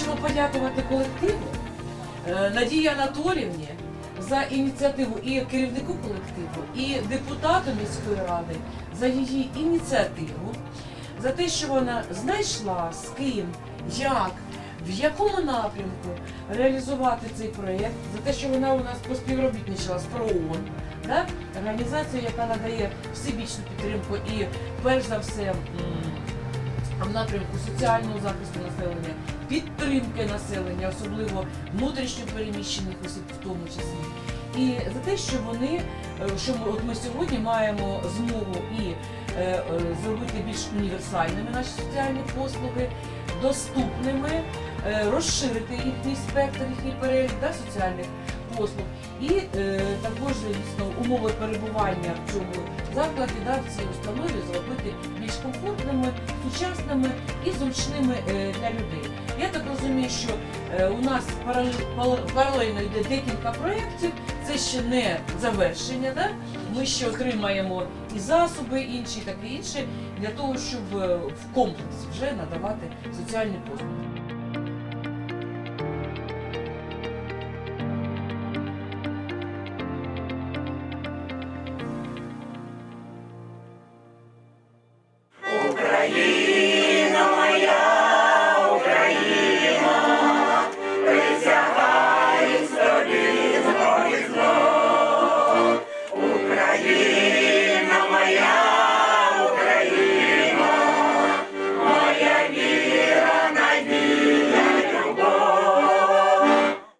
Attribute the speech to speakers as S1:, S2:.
S1: подякувати колективу е, Надії Анатоліївні за ініціативу і керівнику колективу, і депутату міської ради за її ініціативу, за те, що вона знайшла з ким, як, в якому напрямку реалізувати цей проєкт, за те, що вона у нас поспівробітничала з ПРООН, да? організацією, яка надає всебічну підтримку і перш за все напрямку соціального захисту населення, підтримки населення, особливо внутрішньо переміщених осіб в тому числі. І за те, що вони, е, що ми, от ми сьогодні маємо змогу і е, е, зробити більш універсальними наші соціальні послуги, доступними, е, розширити їхній спектр, їхній перелік да, соціальних послуг, і е, також звісно, умови перебування в цьому закладі, да, в цій установі зробити більш комфортними, сучасними і зручними е, для людей. Я так розумію, що е, у нас паралельно йде декілька проєктів, це ще не завершення. Да? Ми ще отримаємо і засоби, інші, так і інше, для того, щоб е, в комплексі вже надавати соціальні послуги.